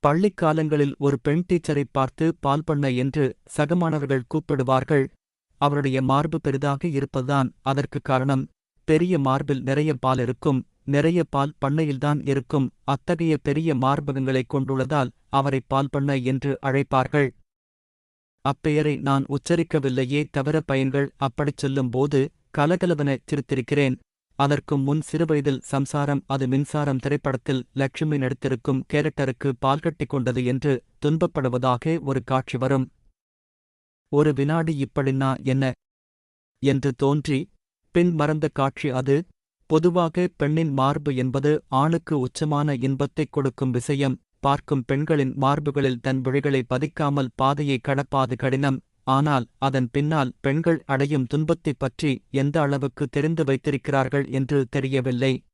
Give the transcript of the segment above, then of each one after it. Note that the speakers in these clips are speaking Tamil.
பள்ளிக் காலங்களில் ஒரு பெண் டீச்சரை பார்த்து பால் பண்ண என்று சகமானவர்கள் கூப்பிடுவார்கள். அவருடைய மார்பு பெரிதாக இருப்பதுதான் அதற்கு காரணம். பெரிய மார்பில் நிறைய பால் இருக்கும். நிறைய பால் பண்ணையில்தான் இருக்கும். அத்தகைய பெரிய மார்பகங்களைக் கொண்டுள்ளதால் அவரை பால் பண்ணை என்று அழைப்பார்கள். அப்பெயரை நான் உச்சரிக்கவில்லையே தவிர பயன்கள் அப்படிச் சொல்லும்போது கலகலவென சிரித்திருக்கிறேன். அதற்கும் முன் சிறுவயதில் சம்சாரம் அது மின்சாரம் திரைப்படத்தில் லட்சுமி நடித்திருக்கும் கேரக்டருக்கு பால் கட்டிக் கொண்டது என்று துன்பப்படுவதாக ஒரு காட்சி வரும். ஒரு வினாடி இப்படின்னா என்ன? என்று தோன்றி பின் மறந்த காட்சி அது. பொதுவாக பெண்ணின் மார்பு என்பது ஆணுக்கு உச்சமான இன்பத்தைக் கொடுக்கும் விஷயம். பார்க்கும் பெண்களின் மார்புகளில் தன் விழிகளை பதிக்காமல் பாதையை கடப்பாது கடினம். ஆனால் அதன் பின்னால் பெண்கள் அடையும் துன்பத்தைப் பற்றி எந்த அளவுக்கு தெரிந்து வைத்திருக்கிறார்கள் என்று தெரியவில்லை.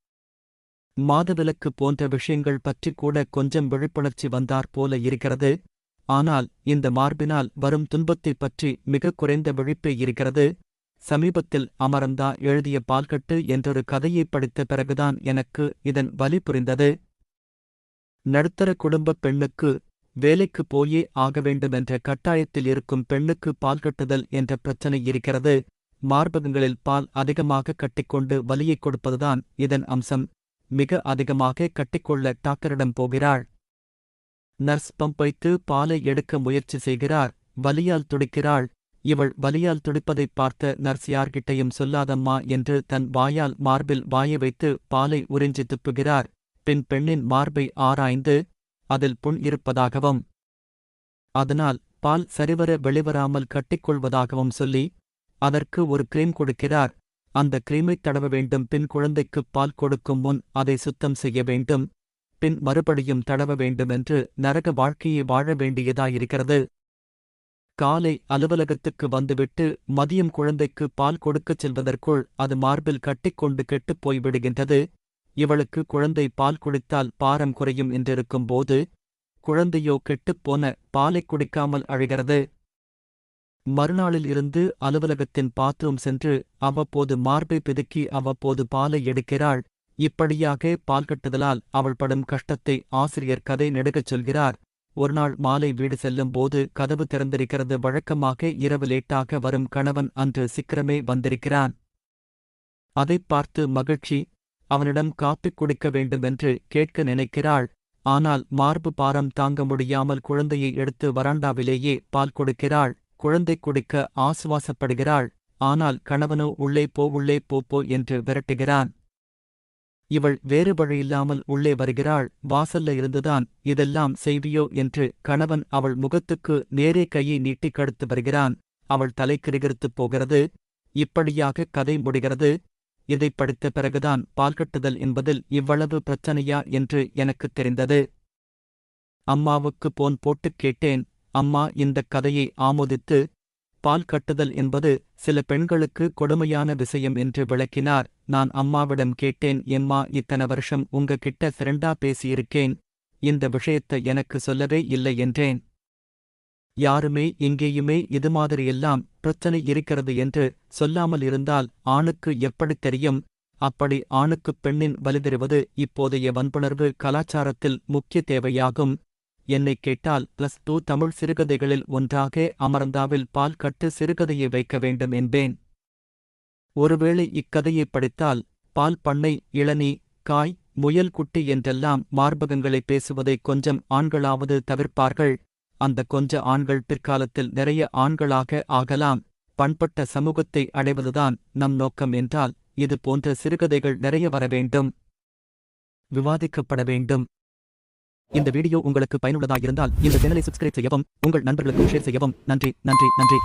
மாதவிலக்கு போன்ற விஷயங்கள் பற்றி கூட கொஞ்சம் விழிப்புணர்ச்சி வந்தாற் போல இருக்கிறது. ஆனால் இந்த மார்பினால் வரும் துன்பத்தைப் பற்றி மிக குறைந்த விழிப்பே இருக்கிறது. சமீபத்தில் அமரந்தா எழுதிய பால்கட்டு என்றொரு கதையைப் படித்த பிறகுதான் எனக்கு இதன் வலி புரிந்தது. நடுத்தர குடும்பப் பெண்ணுக்கு வேலைக்கு போயே ஆக வேண்டுமென்ற கட்டாயத்தில் இருக்கும் பெண்ணுக்கு பால் கட்டுதல் என்ற பிரச்சனை இருக்கிறது. மார்பகங்களில் பால் அதிகமாக கட்டிக்கொண்டு வலியைக் கொடுப்பதுதான் இதன் அம்சம். மிக அதிகமாக கட்டிக்கொள்ள டாக்டரிடம் போகிறாள். நர்ஸ் பம்ப் வைத்து பாலை எடுக்க முயற்சி செய்கிறார். வலியால் துடிக்கிறாள். இவள் வலியால் துடிப்பதைப் பார்த்த நர்ஸ் யார்கிட்டையும் சொல்லாதம்மா என்று தன் வாயால் மார்பில் வாய வைத்து பாலை உறிஞ்சி துப்புகிறார். பின் பெண்ணின் மார்பை ஆராய்ந்து அதில் புண் இருப்பதாகவும் அதனால் பால் சரிவர வெளிவராமல் கட்டிக்கொள்வதாகவும் சொல்லி அதற்கு ஒரு கிரீம் கொடுக்கிறார். அந்த கிரீமைத் தடவ வேண்டும். பின் குழந்தைக்கு பால் கொடுக்கும் முன் அதை சுத்தம் செய்ய வேண்டும். பின் மறுபடியும் தடவ வேண்டுமென்று நரக வாழ்க்கையை வாழ வேண்டியதாயிருக்கிறது. காலை அலுவலகத்துக்கு வந்துவிட்டு மதியம் குழந்தைக்கு பால் கொடுக்கச் செல்வதற்குள் அது மார்பில் கட்டிக்கொண்டு கெட்டுப் போய்விடுகின்றது. இவளுக்கு குழந்தை பால் குடித்தால் பாரம் குறையும் என்றிருக்கும் போது குழந்தையோ கெட்டுப்போன பாலைக் குடிக்காமல் அழுகிறது. மறுநாளில் இருந்து அலுவலகத்தின் பாத்ரூம் சென்று அவ்வப்போது மார்பை பிதுக்கி அவ்வப்போது பாலை எடுக்கிறாள். இப்படியாக பால் கட்டுதலால் அவள் படும் கஷ்டத்தை ஆசிரியர் கதை நெடுகச் சொல்கிறார். ஒருநாள் மாலை வீடு செல்லும் போது கதவு திறந்திருக்கிறது. வழக்கமாக இரவு லேட்டாக வரும் கணவன் அன்று சிக்கிரமே வந்திருக்கிறான். அதைப் பார்த்து மகிழ்ச்சி அவனிடம் காப்பி குடிக்க வேண்டுமென்று கேட்க நினைக்கிறாள். ஆனால் மார்பு பாரம் தாங்க முடியாமல் குழந்தையை எடுத்து வராண்டாவிலேயே பால் கொடுக்கிறாள். குழந்தை குடிக்க ஆசுவாசப்படுகிறாள். ஆனால் கணவனோ உள்ளே போ உள்ளே போ போ என்று விரட்டுகிறான். இவள் வேறு வழியில்லாமல் உள்ளே வருகிறாள். வாசல்ல இருந்துதான் இதெல்லாம் செய்வியோ என்று கணவன் அவள் முகத்துக்கு நேரே கையை நீட்டிக் கடுத்து வருகிறான். அவள் தலை கிரிகிருத்துப் போகிறது. இப்படியாக கதை முடிகிறது. இதைப் படித்த பிறகுதான் பால்கட்டுதல் என்பதில் இவ்வளவு பிரச்சனையா என்று எனக்குத் தெரிந்தது. அம்மாவுக்கு போன் போட்டுக் கேட்டேன். அம்மா இந்தக் கதையை ஆமோதித்து பால் கட்டுதல் என்பது சில பெண்களுக்கு கொடுமையான விஷயம் என்று விளக்கினார். நான் அம்மாவிடம் கேட்டேன் எம்மா இத்தனை வருஷம் உங்க கிட்ட ஃப்ரெண்டா பேசியிருக்கேன். இந்த விஷயத்தை எனக்கு சொல்லவே இல்லை என்றேன். யாருமே இங்கேயுமே இது மாதிரியெல்லாம் பிரச்சனை இருக்கிறது என்று சொல்லாமல் இருந்தால் ஆணுக்கு எப்படித் தெரியும்? அப்படி ஆணுக்குப் பெண்ணின் வலிதெறுவது இப்போதைய வன்புணர்வு கலாச்சாரத்தில் முக்கிய தேவையாகும். என்னைக் கேட்டால் பிளஸ் டூ தமிழ் சிறுகதைகளில் ஒன்றாக அமர்ந்தாவில் பால் கட்டு சிறுகதையை வைக்க வேண்டும் என்பேன். ஒருவேளை இக்கதையைப் படித்தால் பால் பண்ணை இளநீ காய் முயல் குட்டி என்றெல்லாம் மார்பகங்களை பேசுவதை கொஞ்சம் ஆண்களாவது தவிர்ப்பார்கள். அந்த கொஞ்ச ஆண்கள் பிற்காலத்தில் நிறைய ஆண்களாக ஆகலாம். பண்பட்ட சமூகத்தை அடைவதுதான் நம் நோக்கம் என்றால் இது போன்ற சிறுகதைகள் நிறைய வர வேண்டும். விவாதிக்கப்பட வேண்டும். இந்த வீடியோ உங்களுக்கு பயனுள்ளதாக இருந்தால் இந்த சேனலை சப்ஸ்கிரைப் செய்யவும் உங்கள் நண்பர்களுக்கும் ஷேர் செய்யவும். நன்றி நன்றி நன்றி.